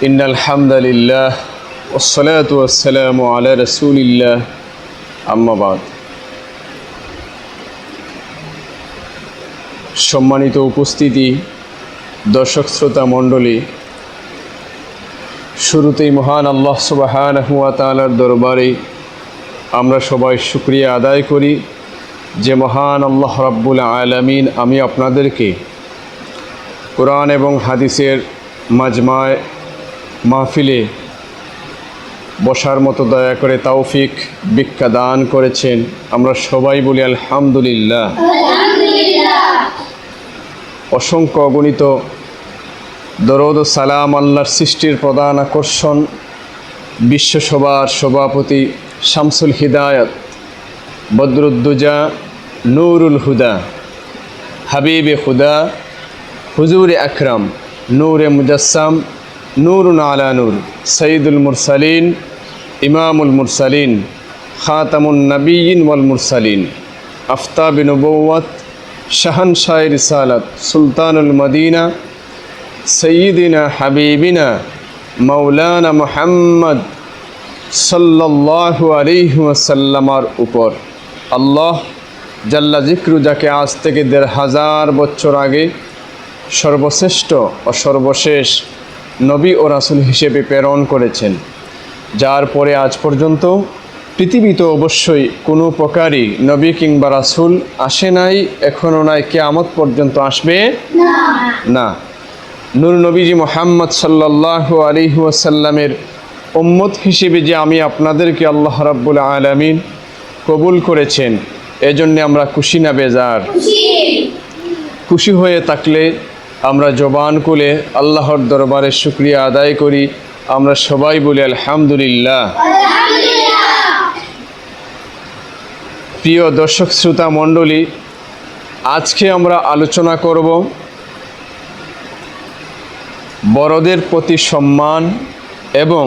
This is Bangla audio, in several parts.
إن الحمد لله والصلاة والسلام على رسول الله أما بعد সম্মানিত উপস্থিতি দর্শক শ্রোতা মণ্ডলী শুরুতেই মহান আল্লাহ সুবাহান হুয়া তালার দরবারে আমরা সবাই শুক্রিয়া আদায় করি যে মহান আল্লাহ রাব্বুল আলামিন আমি আপনাদেরকে কোরআন এবং হাদিসের মাজমায় মাহফিলে বসার মতো দয়া করে তৌফিক ভিক্ষা দান করেছেন। আমরা সবাই বলি আলহামদুলিল্লাহ। অসংখ্য অগণিত দরদ সালাম আল্লাহর সৃষ্টির প্রধান আকর্ষণ বিশ্বসভার সভাপতি শামসুল হিদায়ত বদরুদ্দুজা নুরুল হুদা হাবিবে হুদা হুজুরে আকরাম নূরে মুজাসসাম নূরুন আলা নূর। সঈদুল মুরসালিন, ইমামুল মুরসালিন, খাতামুন নবীন ওয়াল মুরসালিন। আফতাব নবৌত শাহনশাহ রিসালত, সুলতানুল মদিনা, সঈদিনা হাবিবিনা মৌলানা মোহাম্মদ সাল্লাল্লাহু আলাইহি ওয়াসাল্লামার উপর। আল্লাহ জাল্লা জিক্রু যাকে আজ থেকে দেড় হাজার বছর আগে সর্বশ্রেষ্ঠ ও সর্বশেষ নবী ও রাসুল হিসেবে প্রেরণ করেছেন যার পরে আজ পর্যন্ত পৃথিবীতে অবশ্যই কোনো প্রকারই নবী কিংবা রাসুল আসে নাই এখনও নাই কেয়ামত পর্যন্ত আসবে না। নূর নবীজি মোহাম্মদ সাল্লাহ আলিহাসাল্লামের উম্মত হিসেবে যে আমি আপনাদেরকে আল্লাহ রাব্বুল আলামিন কবুল করেছেন এজন্যে আমরা খুশি না বেজার? খুশি হয়ে থাকলে আমরা জবান কুলে আল্লাহর দরবারে শুক্রিয়া আদায় করি। আমরা সবাই বলি আলহামদুলিল্লাহ। প্রিয় দর্শক শ্রোতা মণ্ডলী আজকে আমরা আলোচনা করব বড়দের প্রতি সম্মান এবং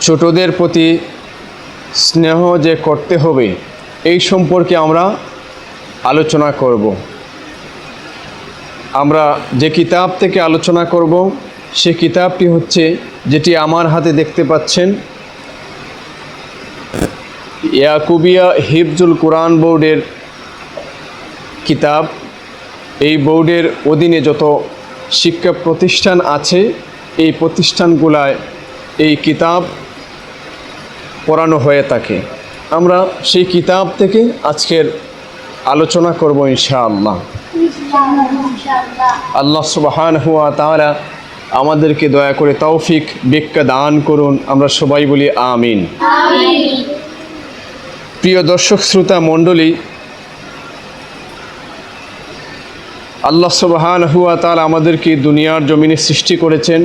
ছোটদের প্রতি স্নেহ যে করতে হবে এই সম্পর্কে আমরা আলোচনা করব। আমরা যে কিতাব থেকে আলোচনা করব, সে কিতাবটি হচ্ছে যেটি আমার হাতে দেখতে পাচ্ছেন। ইয়াকুবিয়া হিফজুল কোরআন বোর্ডের কিতাব। এই বোর্ডের অধীনে যত শিক্ষা প্রতিষ্ঠান আছে, এই প্রতিষ্ঠানগুলায় এই কিতাব পড়ানো হয়ে থাকে। আমরা সেই কিতাব থেকে আজকের আলোচনা করব ইনশাআল্লাহ। আল্লাহ সুবাহান হুয়া তাহলে আমাদেরকে দয়া করে তৌফিক বিজ্ঞা দান করুন। আমরা সবাই বলি আমিন। প্রিয় দর্শক, শ্রোতা, মণ্ডলী, আল্লাহ সুবাহান হুয়া তাল আমাদেরকে দুনিয়ার জমিনে সৃষ্টি করেছেন।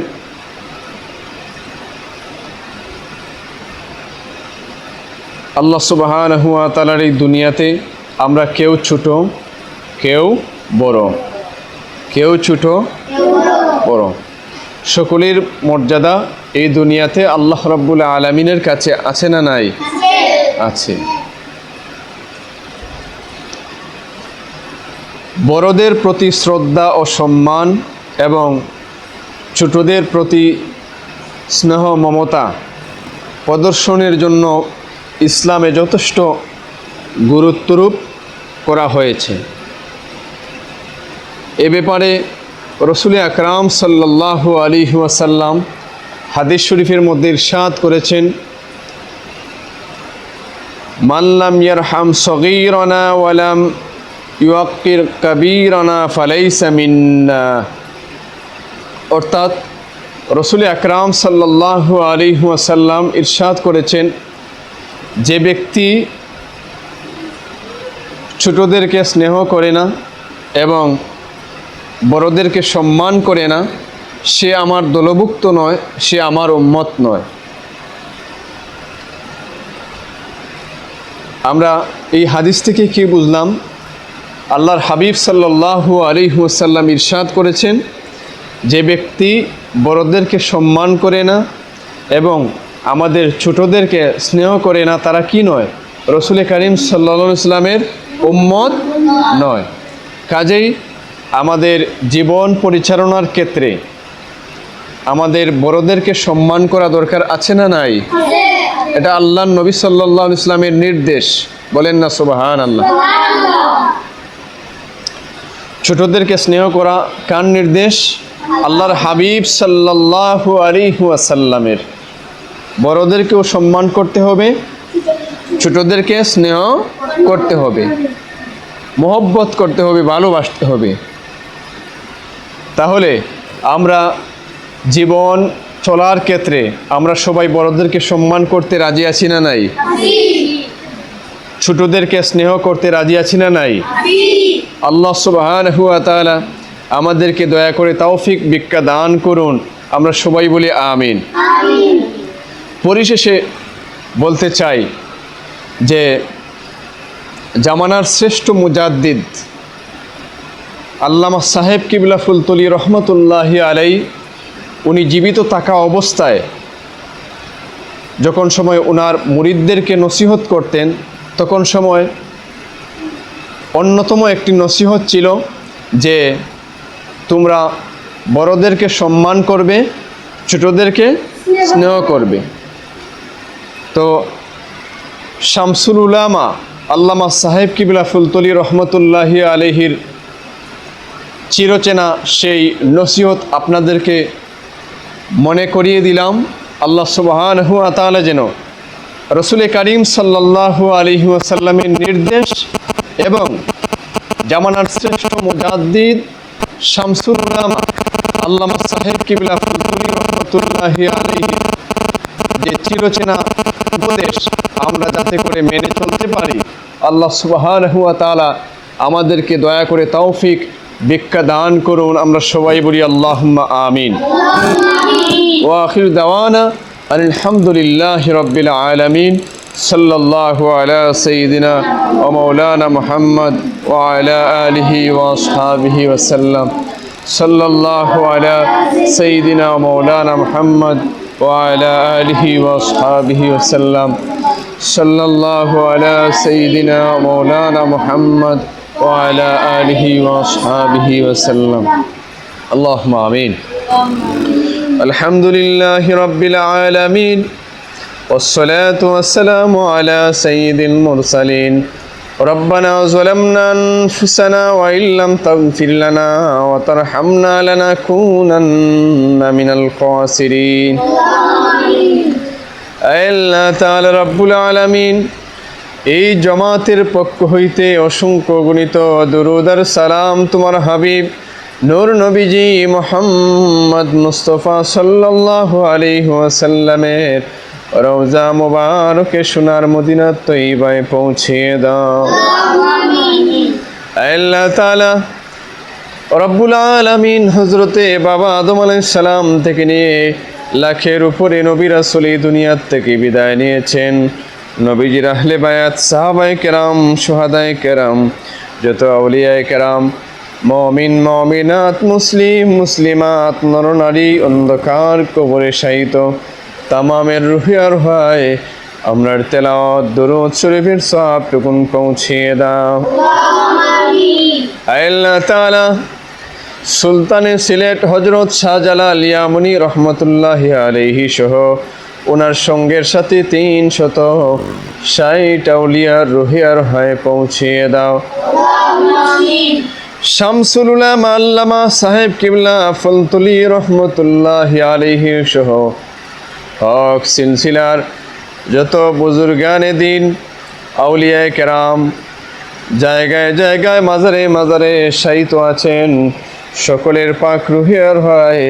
আল্লাহ সুবাহান হুয়া তালার এই দুনিয়াতে আমরা কেউ ছোট, কেউ বড়। কেউ ছোট, বড়। সকলের মর্যাদা এই দুনিয়াতে আল্লাহ রব্বুল আলমিনের কাছে আছে না নাই? আছে। বড়দের প্রতি শ্রদ্ধা ও সম্মান এবং ছোটদের প্রতি স্নেহ মমতা প্রদর্শনের জন্য ইসলামে যথেষ্ট গুরুত্বরূপ করা হয়েছে। এ ব্যাপারে রসুল আকরাম সাল্লাহ আলী ওয়াসাল্লাম হাদিস শরীফের মধ্যে ইরশাদ করেছেন মাল্লাম ইয়ারহাম সগীরনা ওয়ালাম ইউকির কবিরনা ফালাইসা মিন্না। অর্থাৎ রসুল আকরাম সাল্লাহ আলী ওয়াসাল্লাম ইরশাদ করেছেন, যে ব্যক্তি ছোটদেরকে স্নেহ করে না এবং বড়দেরকে সম্মান করে না, সে আমার দলভুক্ত নয়, সে আমার উম্মত নয়। আমরা এই হাদিস থেকে কি বুঝলাম? আল্লাহর হাবিব সাল্লাহ আলী ওসাল্লাম ইরশাদ করেছেন, যে ব্যক্তি বড়দেরকে সম্মান করে না এবং আমাদের ছোটদেরকে স্নেহ করে না, তারা কি নয়? রসুল করিম সাল্লা ইসলামের উম্মত নয়। কাজেই আমাদের জীবন পরিচালনার ক্ষেত্রে আমাদের বড়দেরকে সম্মান করা দরকার আছে না নাই? এটা আল্লাহ নবী সাল্লাহ ইসলামের নির্দেশ। বলেন না সুবাহান আল্লাহ ছোটদেরকে স্নেহ করা কার নির্দেশ? আল্লাহর হাবিব সাল্লাল্লাহু আলাইহি ওয়াসাল্লামের। বড়দেরকেও সম্মান করতে হবে, ছোটদেরকে স্নেহ করতে হবে, মোহব্বত করতে হবে, ভালোবাসতে হবে। তাহলে আমরা জীবন চলার ক্ষেত্রে আমরা সবাই বড়দেরকে সম্মান করতে রাজি আছি না নাই? ছোটদেরকে স্নেহ করতে রাজি আছি না নাই? আল্লাহ সুবহান হুয়া তাআলা আমাদেরকে দয়া করে তৌফিক বিজ্ঞা দান করুন। আমরা সবাই বলি আমিন। পরিশেষে বলতে চাই যে জামানার শ্রেষ্ঠ মুজাদ্দিদ আল্লামা সাহেব কিবলা ফুলতলি রহমতুল্লাহ আলাই, উনি জীবিত থাকা অবস্থায় যখন সময় ওনার মুরিদদেরকে নসিহত করতেন, তখন সময় অন্যতম একটি নসিহত ছিল যে তোমরা বড়দেরকে সম্মান করবে, ছোটদেরকে স্নেহ করবে। তো শামসুল উলামা আল্লামা সাহেব কিবলা ফুলতলি রহমতুল্লাহ আলহির চিরচেনা সেই নসিহত আপনাদেরকে মনে করিয়ে দিলাম। আল্লাহ সুবাহান হুয়া তাহলে যেন রসুল করিম সাল্লাহ আলহি আসাল্লামের নির্দেশ এবং জামানার শ্রেষ্ঠ মুজাদ্দিদ শামসুল উলামা আল্লামা সাহেব কিবলা আলহি যে চিরচেনা উপদেশ আমরা যাতে করে মেনে চলতে পারি। আল্লাহ সুবাহান হুয়া তালা আমাদেরকে দয়া করে তৌফিক ভিক্ষা দান করুন আমরা সবাই বলি আল্লাহ আমিন ওয়াখির দাওয়ানা আলহামদুলিল্লাহ রব্বিল আলমিন صلى الله على سيدنا ومولانا محمد وعلى آله وأصحابه وسلم صلى الله على سيدنا ومولانا محمد وعلى آله وأصحابه وسلم صلى الله على سيدنا ومولانا محمد وعلى آله وأصحابه وسلم اللهم آمين الحمد لله رب العالمين والصلاة والسلام على سيد المرسلين ربنا ظلمنا أنفسنا وإن لم تغفر لنا وترحمنا لنكونن من الخاسرين أي الله تعالى رب العالمين এই জমাতের পক্ষ হইতে অসংখ্য গণিত দুরুদার সালাম তোমার হাবিব। নূর নবীজি মোহাম্মদ মুস্তফা সাল্লাল্লাহু আলাইহি ওয়াসাল্লামের রওজা মোবারকে সোনার মদিনা তৈবায় পৌঁছিয়ে দাও। আল্লাহ তাআলা রব্বুল আলামিন হজরতে বাবা আদম সালাম থেকে নিয়ে লাখের উপরে নবী এই দুনিয়ার থেকে বিদায় নিয়েছেন। নবীজির আহলে বায়াত, সাহাবায়ে কেরাম সোহাদাই কেরাম, যত আউলিয়ায়ে কেরাম, মমিন, মমিনাত, মুসলিম, মুসলিমাত নরনারী অন্ধকার কবরে শায়িত, তামামের রুহিয়ার হয় আমরার তেলাওয়াত, দরুদ শরীফের সব টুকুন পৌঁছিয়ে দাও। আল্লাহ তাআলা, সুলতানে সিলেট হজরত শাহজালাল ইয়ামনি রহমতুল্লাহ আলহি সহ ওনার সঙ্গের সাথে তিন শত ষাট আউলিয়ার রুহিয়ার হয় পৌঁছিয়ে দাও। শামসুল উলাম আল্লামা সাহেব কিবলা ফুলতুলি রহমতুল্লাহ আলহি সহ। হক সিলসিলার যত বুজুর্গানে দিন, আউলিয়ায় কেরাম, জায়গায় জায়গায়, মাজারে মাজারে শায়িত আছেন সকলের পাক রুহিয়ার হয়।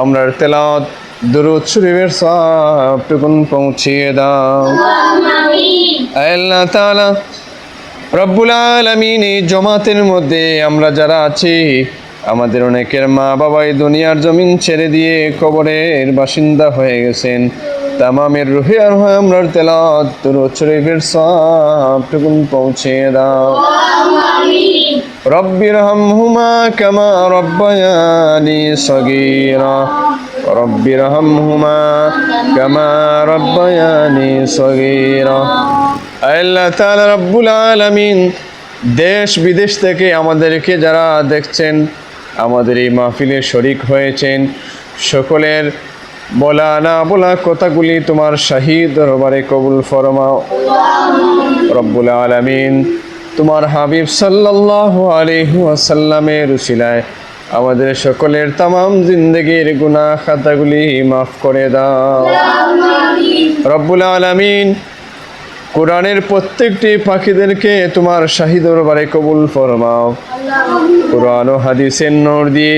আমরার তেলাওয়াত দরুদ শরীফের সবটুকুন পৌঁছিয়ে দাও। তালা রব্বুল আলমিন জমাতের মধ্যে আমরা যারা আছি, আমাদের অনেকের মা বাবাই দুনিয়ার জমিন ছেড়ে দিয়ে কবরের বাসিন্দা হয়ে গেছেন। তামামের রুহে আর হয় আমরার তেলাত দরুদ শরীফের সবটুকুন পৌঁছিয়ে দাও। রব্বির হামহুমা কামা রব্বায়ানি সগীরা। رب ارحمهما كما ربياني صغيرا আল্লাহ তাআলা রব্বুল আলামিন দেশ বিদেশ থেকে আমাদেরকে যারা দেখছেন আমাদের এই মাহফিলে শরিক হয়েছেন সকলের বলা না বলা কথাগুলি তোমার শাহিদ দরবারে কবুল ফরমাও রব্বুল আলামিন তোমার হাবিব সাল্লাল্লাহু আলাইহি ওয়াসাল্লামের উসিলায় আমাদের সকলের তামাম জিন্দগির গুনা খাতাগুলি মাফ করে দাও। রব্বুল আলমিন কোরআনের প্রত্যেকটি পাখিদেরকে তোমার শাহিদরবারে কবুল ফরমাও। কোরআন ও হাদিসের নোর দিয়ে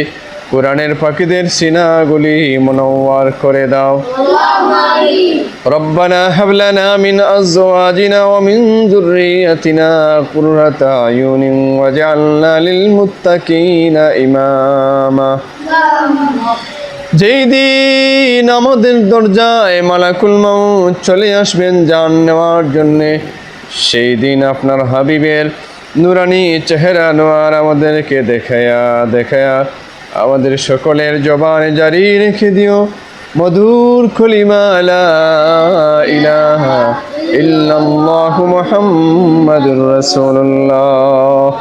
কোরআনের পাখিদের সিনাগুলি মনোয়ার করে দাও। রব্বানা হাবলানা মিন আজওয়াজিনা ওয়া মিন যুররিয়াতিনা কুররাতা আয়ুনিন ওয়াজআলনা লিল মুত্তাকিনা ইমামা। যেই দিন আমাদের দরজায় মালাকুল মাউত চলে আসবেন জান নেওয়ার জন্যে, সেই দিন আপনার হাবিবের নুরানি চেহারা নোয়ার আমাদেরকে দেখায়া দেখায়া আমাদের সকলের জবানে জারি রেখে দিও। মধুর খলিমালা ইলাহা ইল্লাল্লাহু মুহাম্মাদুর রাসূলুল্লাহ।